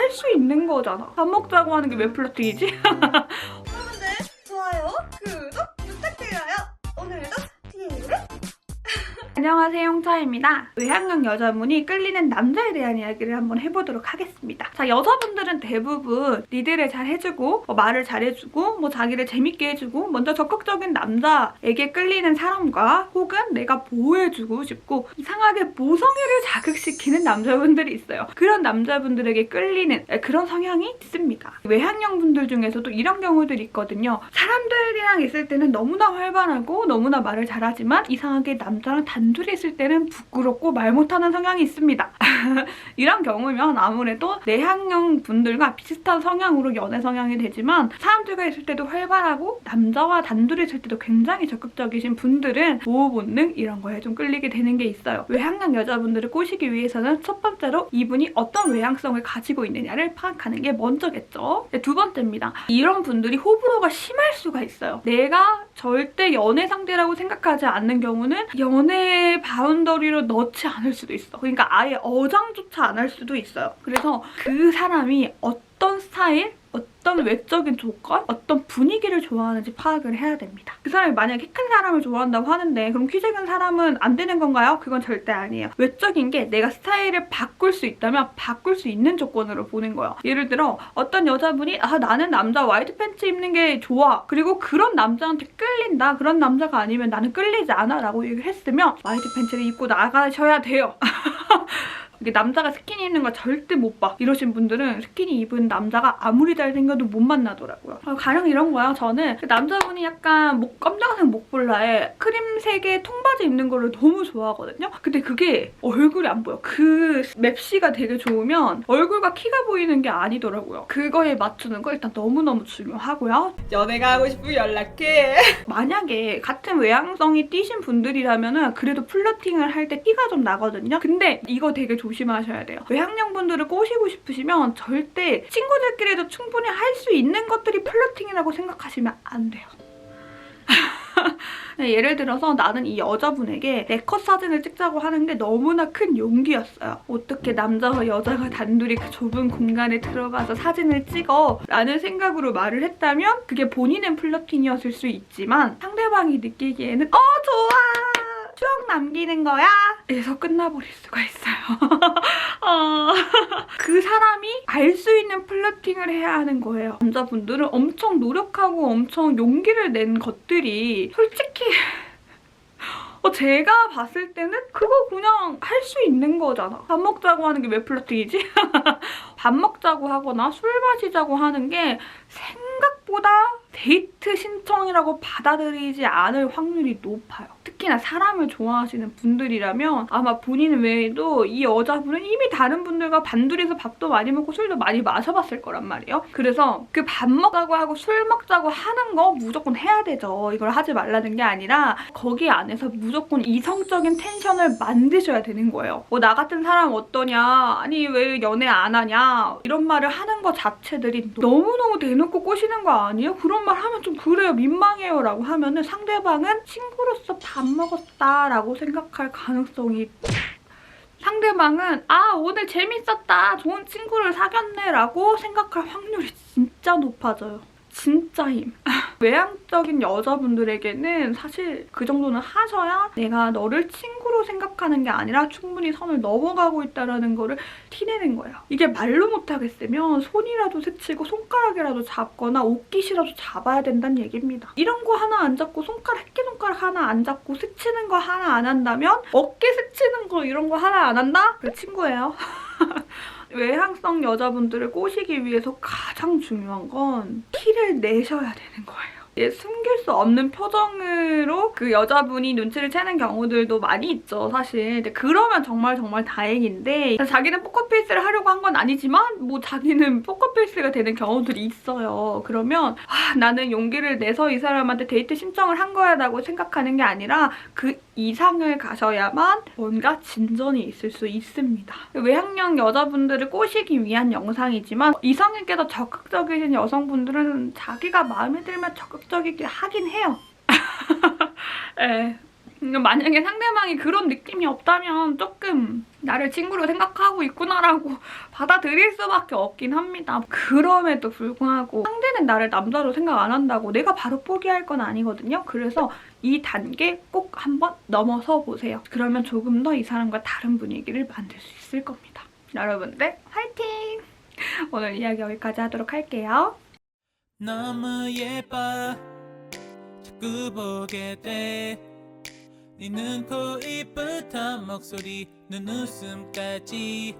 할 수 있는 거잖아. 밥 먹자고 하는 게 왜 플러팅이지? 안녕하세요, 홍차입니다. 외향형 여자분이 끌리는 남자에 대한 이야기를 한번 해보도록 하겠습니다. 자, 여자분들은 대부분 리드를 잘 해주고, 뭐 말을 잘 해주고, 뭐 자기를 재밌게 해주고, 먼저 적극적인 남자에게 끌리는 사람과 혹은 내가 보호해주고 싶고, 이상하게 모성애를 자극시키는 남자분들이 있어요. 그런 남자분들에게 끌리는 그런 성향이 있습니다. 외향형 분들 중에서도 이런 경우들이 있거든요. 사람들이랑 있을 때는 너무나 활발하고 너무나 말을 잘하지만 이상하게 남자랑 단 둘이 있을 때는 부끄럽고 말 못하는 성향이 있습니다. 이런 경우면 아무래도 내향형 분들과 비슷한 성향으로 연애 성향이 되지만 사람들과 있을 때도 활발하고 남자와 단둘이 있을 때도 굉장히 적극적이신 분들은 보호 본능 이런 거에 좀 끌리게 되는 게 있어요. 외향형 여자분들을 꼬시기 위해서는 첫 번째로 이분이 어떤 외향성을 가지고 있느냐를 파악하는 게 먼저겠죠. 네, 두 번째입니다. 이런 분들이 호불호가 심할 수가 있어요. 내가 절대 연애 상대라고 생각하지 않는 경우는 연애 바운더리로 넣지 않을 수도 있어. 그러니까 아예 어장조차 안 할 수도 있어요. 그래서 그 사람이 어떤 스타일, 어떤 외적인 조건, 어떤 분위기를 좋아하는지 파악을 해야 됩니다. 그 사람이 만약에 키 큰 사람을 좋아한다고 하는데 그럼 키 작은 사람은 안 되는 건가요? 그건 절대 아니에요. 외적인 게 내가 스타일을 바꿀 수 있다면 바꿀 수 있는 조건으로 보는 거예요. 예를 들어 어떤 여자분이 아 나는 남자 와이드 팬츠 입는 게 좋아. 그리고 그런 남자한테 끌린다. 그런 남자가 아니면 나는 끌리지 않아 라고 얘기를 했으면 와이드 팬츠를 입고 나가셔야 돼요. 이게 남자가 스키니 입는 거 절대 못 봐. 이러신 분들은 스키니 입은 남자가 아무리 잘생겨도 못 만나더라고요. 아, 가령 이런 거야. 저는 그 남자분이 약간 목 검정색 목볼라에 크림색의 통바지 입는 거를 너무 좋아하거든요. 근데 그게 얼굴이 안 보여. 그 맵시가 되게 좋으면 얼굴과 키가 보이는 게 아니더라고요. 그거에 맞추는 거 일단 너무너무 중요하고요. 연애가 하고 싶으면 연락해. 만약에 같은 외향성이 띠신 분들이라면 은 그래도 플러팅을 할 때 티가 좀 나거든요. 근데 이거 되게 조심하셔야 돼요. 외향형 분들을 꼬시고 싶으시면 절대 친구들끼리도 충분히 할 수 있는 것들이 플러팅이라고 생각하시면 안 돼요. 네, 예를 들어서 나는 이 여자분에게 내 컷 사진을 찍자고 하는 게 너무나 큰 용기였어요. 어떻게 남자와 여자가 단둘이 그 좁은 공간에 들어가서 사진을 찍어? 라는 생각으로 말을 했다면 그게 본인은 플러팅이었을 수 있지만 상대방이 느끼기에는 어 좋아! 추억 남기는 거야? 에서 끝나버릴 수가 있어요. 어, 그 사람이 알 수 있는 플러팅을 해야 하는 거예요. 남자분들은 엄청 노력하고 엄청 용기를 낸 것들이 솔직히 어, 제가 봤을 때는 그거 그냥 할 수 있는 거잖아. 밥 먹자고 하는 게 왜 플러팅이지? 밥 먹자고 하거나 술 마시자고 하는 게 생각보다 데이트 신청이라고 받아들이지 않을 확률이 높아요. 특히나 사람을 좋아하시는 분들이라면 아마 본인 외에도 이 여자분은 이미 다른 분들과 단둘이서 밥도 많이 먹고 술도 많이 마셔봤을 거란 말이에요. 그래서 그 밥 먹자고 하고 술 먹자고 하는 거 무조건 해야 되죠. 이걸 하지 말라는 게 아니라 거기 안에서 무조건 이성적인 텐션을 만드셔야 되는 거예요. 뭐 나 같은 사람 어떠냐? 아니 왜 연애 안 하냐? 이런 말을 하는 것 자체들이 너무너무 대놓고 꼬시는 거 아니에요? 그런 말 하면 좀 그래요. 민망해요. 라고 하면은 상대방은 친구로서 밥 먹었다라고 생각할 가능성이 상대방은 아 오늘 재밌었다 좋은 친구를 사귀었네 라고 생각할 확률이 진짜 높아져요. 진짜 힘. 외향적인 여자분들에게는 사실 그 정도는 하셔야 내가 너를 친구 로 생각하는 게 아니라 충분히 선을 넘어가고 있다는 거를 티내는 거예요. 이게 말로 못하겠으면 손이라도 스치고 손가락이라도 잡거나 옷깃이라도 잡아야 된다는 얘기입니다. 이런 거 하나 안 잡고 손가락, 새끼손가락 하나 안 잡고 스치는 거 하나 안 한다면 어깨 스치는 거 이런 거 하나 안 한다? 그 친구예요. 외향성 여자분들을 꼬시기 위해서 가장 중요한 건 티를 내셔야 되는 거예요. 예, 숨길 수 없는 표정으로 그 여자분이 눈치를 채는 경우들도 많이 있죠, 사실. 근데 그러면 정말 정말 다행인데 자기는 포커페이스를 하려고 한 건 아니지만 뭐 자기는 포커페이스가 되는 경우들이 있어요. 그러면 아, 나는 용기를 내서 이 사람한테 데이트 신청을 한 거야 라고 생각하는 게 아니라 그 이상을 가셔야만 뭔가 진전이 있을 수 있습니다. 외향형 여자분들을 꼬시기 위한 영상이지만 이성에게도 적극적이신 여성분들은 자기가 마음에 들면 적극 적이게 하긴 해요. 예. 음, 만약에 상대방이 그런 느낌이 없다면 조금 나를 친구로 생각하고 있구나라고 받아들일 수밖에 없긴 합니다. 그럼에도 불구하고 상대는 나를 남자로 생각 안 한다고 내가 바로 포기할 건 아니거든요. 그래서 이 단계 꼭 한번 넘어서 보세요. 그러면 조금 더 이 사람과 다른 분위기를 만들 수 있을 겁니다. 여러분들 화이팅! 오늘 이야기 여기까지 하도록 할게요. 너무 예뻐. 자꾸 보게 돼네 눈, 코, 입부터 목소리, 눈웃음까지